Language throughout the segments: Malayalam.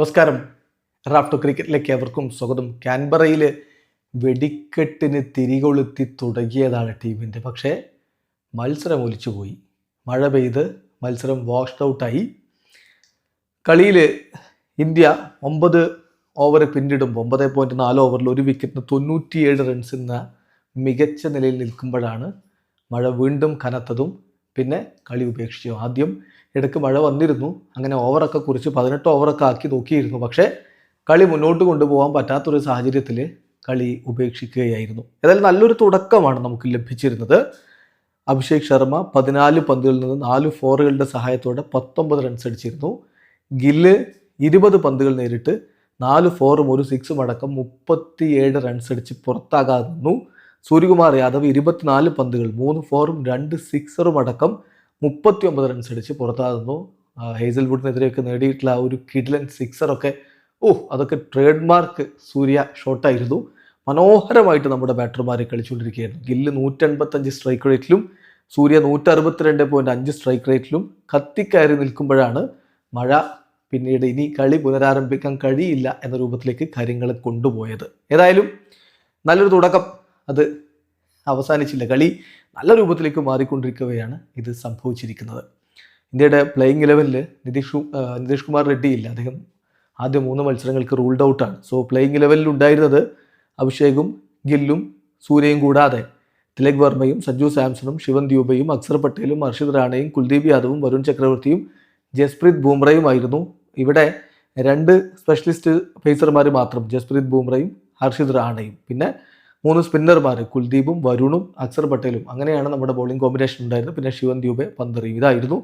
നമസ്കാരം. റാഫ്റ്റോ ക്രിക്കറ്റിലേക്ക് എവർക്കും സ്വാഗതം. കാൻബറയിൽ വെടിക്കെട്ടിന് തിരികൊളുത്തി തുടങ്ങിയതാണ് ടീമിന്റെ പക്ഷേ മത്സരം ഒലിച്ചുപോയി. മഴ പെയ്ത് മത്സരം വാഷ്ഡ് ഔട്ടായി കളിയിൽ ഇന്ത്യ ഒമ്പത് ഓവർ പിന്നിടുമ്പോൾ ഒമ്പത് പോയിന്റ് നാല് ഓവറിൽ ഒരു വിക്കറ്റിന് തൊണ്ണൂറ്റിയേഴ് റൺസ് എന്ന മികച്ച നിലയിൽ നിൽക്കുമ്പോഴാണ് മഴ വീണ്ടും കനത്തതും പിന്നെ കളി ഉപേക്ഷിച്ചു. ആദ്യം ഇടയ്ക്ക് മഴ വന്നിരുന്നു. അങ്ങനെ ഓവറൊക്കെ കുറിച്ച് പതിനെട്ട് ഓവറൊക്കെ ആക്കി നോക്കിയിരുന്നു. പക്ഷേ കളി മുന്നോട്ട് കൊണ്ടുപോകാൻ പറ്റാത്തൊരു സാഹചര്യത്തിൽ കളി ഉപേക്ഷിക്കുകയായിരുന്നു. ഏതായാലും നല്ലൊരു തുടക്കമാണ് നമുക്ക് ലഭിച്ചിരുന്നത്. അഭിഷേക് ശർമ്മ പതിനാല് പന്തുകളിൽ നിന്ന് നാല് ഫോറുകളുടെ സഹായത്തോടെ പത്തൊമ്പത് റൺസ് അടിച്ചിരുന്നു. ഗില്ല് ഇരുപത് പന്തുകൾ നേരിട്ട് നാല് ഫോറും ഒരു സിക്സും അടക്കം മുപ്പത്തിയേഴ് റൺസ് അടിച്ച് പുറത്താകാതെ നിന്നു. സൂര്യകുമാർ യാദവ് ഇരുപത്തിനാല് പന്തുകൾ മൂന്ന് ഫോറും രണ്ട് സിക്സറും അടക്കം മുപ്പത്തി ഒമ്പത് റൺസ് അടിച്ച് പുറത്താകുന്നു. ഹേസൽവുഡിനെതിരെയൊക്കെ നേടിയിട്ടുള്ള ആ ഒരു കിഡ്ലൻ സിക്സറൊക്കെ ഓ അതൊക്കെ ട്രേഡ് മാർക്ക് സൂര്യ ഷോട്ടായിരുന്നു മനോഹരമായിട്ട് നമ്മുടെ ബാറ്റർമാരെ കളിച്ചുകൊണ്ടിരിക്കുകയായിരുന്നു ഗില്ല് നൂറ്റൻപത്തഞ്ച് സ്ട്രൈക്ക് റേറ്റിലും സൂര്യ നൂറ്ററുപത്തിരണ്ട് പോയിന്റ് അഞ്ച് സ്ട്രൈക്ക് റേറ്റിലും കത്തിക്കയറി നിൽക്കുമ്പോഴാണ് മഴ പിന്നീട് ഇനി കളി പുനരാരംഭിക്കാൻ കഴിയില്ല എന്ന രൂപത്തിലേക്ക് കാര്യങ്ങൾ കൊണ്ടുപോയത്. ഏതായാലും നല്ലൊരു തുടക്കം. അത് അവസാനിച്ചില്ല. കളി നല്ല രൂപത്തിലേക്ക് മാറിക്കൊണ്ടിരിക്കുകയാണ് ഇത് സംഭവിച്ചിരിക്കുന്നത്. ഇന്ത്യയുടെ പ്ലേയിങ് ഇലവനിൽ നിതീഷ് നിതീഷ് കുമാർ റെഡ്ഡി ഇല്ല അദ്ദേഹം ആദ്യ മൂന്ന് മത്സരങ്ങൾക്ക് റൂൾഡ് ഔട്ടാണ് സോ പ്ലേയിങ് ഇലവനിൽ ഉണ്ടായിരുന്നത് അഭിഷേകും ഗില്ലും സൂര്യയും കൂടാതെ തിലക് വർമ്മയും സഞ്ജു സാംസണും ശിവൻ ദ്യൂബയും അക്സർ പട്ടേലും അർഷിദ് റാണയും കുൽദീപ് യാദവും വരുൺ ചക്രവർത്തിയും ജസ്പ്രീത് ബൂംറയുമായിരുന്നു ഇവിടെ രണ്ട് സ്പെഷ്യലിസ്റ്റ് പേസർമാർ മാത്രം ജസ്പ്രീത് ബൂംറയും ഹർഷിദ് റാണയും. പിന്നെ മൂന്ന് സ്പിന്നർമാർ കുൽദീപും വരുണും അക്സർ പട്ടേലും. അങ്ങനെയാണ് നമ്മുടെ ബൗളിംഗ് കോമ്പിനേഷൻ ഉണ്ടായിരുന്നത്. പിന്നെ ശിവൻ ദ്യൂബെ പന്തറി ഇതായിരുന്നു.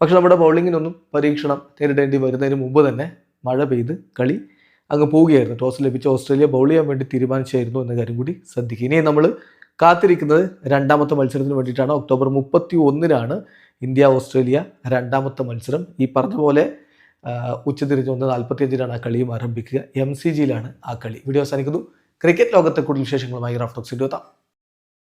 പക്ഷെ നമ്മുടെ ബൗളിങ്ങിനൊന്നും പരീക്ഷണം നേരിടേണ്ടി വരുന്നതിന് മുമ്പ് തന്നെ മഴ പെയ്ത് കളി അങ്ങ് പോവുകയായിരുന്നു. ടോസ് ലഭിച്ച ഓസ്ട്രേലിയ ബൗൾ ചെയ്യാൻ വേണ്ടി തീരുമാനിച്ചായിരുന്നു എന്ന കാര്യം കൂടി ശ്രദ്ധിക്കുക. ഇനി നമ്മൾ കാത്തിരിക്കുന്നത് രണ്ടാമത്തെ മത്സരത്തിന് വേണ്ടിയിട്ടാണ്. ഒക്ടോബർ മുപ്പത്തി ഒന്നിനാണ് ഇന്ത്യ ഓസ്ട്രേലിയ രണ്ടാമത്തെ മത്സരം. ഈ പറഞ്ഞ പോലെ ഉച്ചതിരിഞ്ഞ് ഒന്ന് നാൽപ്പത്തിയഞ്ചിനാണ് ആ കളിയും ആരംഭിക്കുക. എം സി ജിയിലാണ് ആ കളി. വീഡിയോ അവസാനിക്കുന്നു. ക്രിക്കറ്റ് ലോകത്തെ കൂടുതൽ വിശേഷങ്ങളുമായി റാഫ്റ്റോക്സ് എത്താം.